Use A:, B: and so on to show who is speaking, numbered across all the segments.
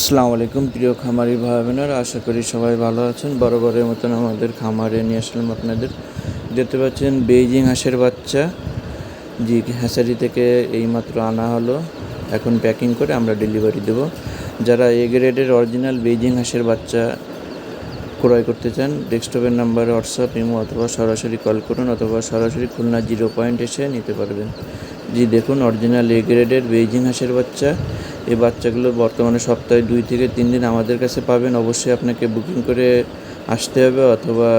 A: আসসালামু আলাইকুম, প্রিয় খামারি ভাই বোনেরা আশা করি সবাই ভালো আছেন। বরাবরের মতন আমাদের খামারে নিয়ে আসলাম আপনাদের। দেখতে পাচ্ছেন, বেইজিং হাঁসের বাচ্চা। জি, হ্যাসারি থেকে এইমাত্র আনা হলো। এখন প্যাকিং করে আমরা ডেলিভারি দেব। যারা এ গ্রেডের অরিজিনাল বেইজিং হাঁসের বাচ্চা ক্রয় করতে চান, ডেস্কটপের নাম্বারে হোয়াটসঅ্যাপ, ইমো অথবা সরাসরি কল করুন অথবা সরাসরি খুলনা জিরো পয়েন্ট এসে নিতে পারবেন। জি, দেখুন অরিজিনাল এ গ্রেডের বেইজিং হাঁসের বাচ্চা। এই বাচ্চাগুলো বর্তমানে সপ্তাহে দুই থেকে তিন দিন আমাদের কাছে পাবেন। অবশ্যই আপনাকে বুকিং করে আসতে হবে অথবা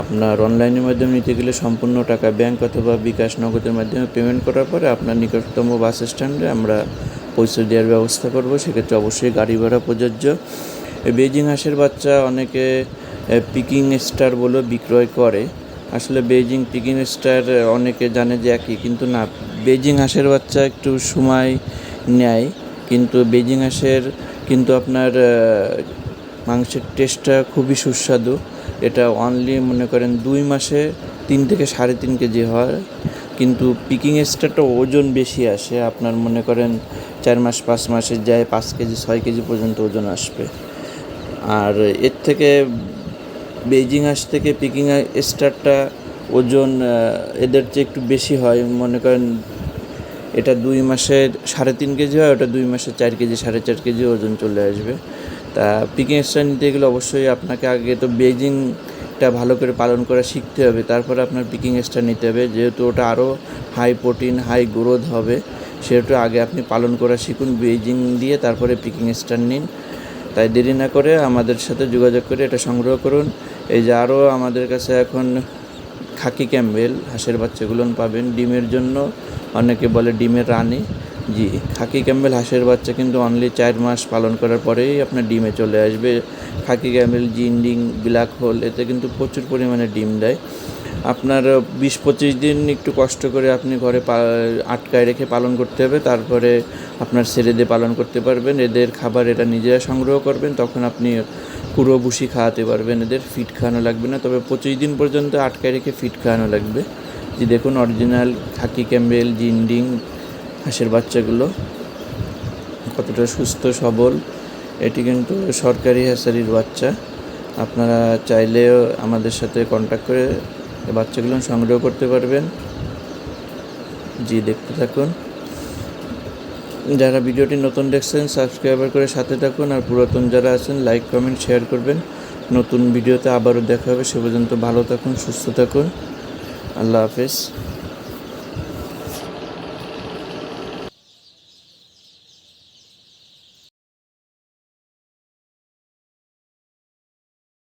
A: আপনার অনলাইনের মাধ্যমে নিতে গেলে সম্পূর্ণ টাকা ব্যাংক অথবা বিকাশ নগদের মাধ্যমে পেমেন্ট করার পরে আপনার নিকটতম বাস স্ট্যান্ডে আমরা পৌঁছে দেওয়ার ব্যবস্থা করব। সেক্ষেত্রে অবশ্যই গাড়ি ভাড়া প্রযোজ্য। বেজিং হাঁসের বাচ্চা অনেকে পিকিং স্টার বলে বিক্রয় করে। আসলে বেজিং পিকিং স্টার অনেকে জানে যে একই, কিন্তু না বেজিং হাঁসের বাচ্চা একটু সময় নেয়, কিন্তু বেজিং হাঁসের কিন্তু আপনার মাংসের টেস্টটা খুবই সুস্বাদু। এটা অনলি মনে করেন দুই মাসে তিন থেকে সাড়ে তিন কেজি হয়, কিন্তু পিকিং স্টারটা ওজন বেশি আসে, আপনার মনে করেন চার মাস, পাঁচ মাসে যায়, পাঁচ কেজি, ছয় কেজি পর্যন্ত ওজন আসবে। আর এর থেকে বেজিং হাঁস থেকে পিকিং স্টারটা ওজন এদের চেয়ে একটু বেশি হয়। মনে করেন এটা দুই মাসে সাড়ে তিন কেজি হয়, ওটা দুই মাসে চার কেজি, সাড়ে চার কেজি ওজন চলে আসবে। তা পিকিং স্টার নিতে গেলে অবশ্যই আপনাকে আগে তো বেজিংটা ভালো করে পালন করা শিখতে হবে। তারপরে আপনার পিকিং স্টার নিতে হবে। যেহেতু ওটা আরও হাই প্রোটিন হাই গ্রোথ হবে, সেহেতু আগে আপনি পালন করা শিখুন। বেজিং দিয়ে তারপরে পিকিং স্টার নিন। তাই দেরি না করে আমাদের সাথে যোগাযোগ করে এটা সংগ্রহ করুন। এই যে আরও আমাদের কাছে এখন খাকি ক্যাম্বেল, হাঁসের বাচ্চাগুলো পাবেন ডিমের জন্য। অনেকে বলে ডিমের রানী। জি, খাকি ক্যাম্বেল, হাঁসের বাচ্চা কিন্তু অনলি চার মাস পালন করার পরেই আপনার ডিমে চলে আসবে। Khaki Campbell Jinding black hole, এতে কিন্তু প্রচুর পরিমাণে ডিম দেয়। আপনার বিশ পঁচিশ দিন একটু কষ্ট করে আপনি ঘরে আটকায় রেখে পালন করতে হবে, তারপরে আপনার ছেড়ে দিয়ে পালন করতে পারবেন, এদের খাবার এটা নিজেরা সংগ্রহ করবেন, তখন আপনি পুরো ভুসি খাওয়াতে পারবেন, এদের ফিট খাওয়ানো লাগবে না, তবে পঁচিশ দিন পর্যন্ত আটকায় রেখে ফিট খাওয়ানো লাগবে। যে দেখুন অরিজিনাল খাকি ক্যাম্বেল, জিন্ডিং, হাঁসের বাচ্চাগুলো কতটা সুস্থ, সবল, এটি কিন্তু সরকারি হ্যাসারির বাচ্চা। আপনারা চাইলেও আমাদের সাথে কন্ট্যাক্ট করে বাচ্চাগুলো সংগ্রহ করতে পারবেন। জি, দেখতে থাকুন। যারা ভিডিওটি নতুন দেখছেন, সাবস্ক্রাইবার করে সাথে থাকুন। আর পুরাতন যারা আছেন, লাইক, কমেন্ট, শেয়ার করবেন। নতুন ভিডিওতে আবারও দেখা হবে। সে পর্যন্ত ভালো থাকুন, সুস্থ থাকুন। আল্লাহ হাফেজ।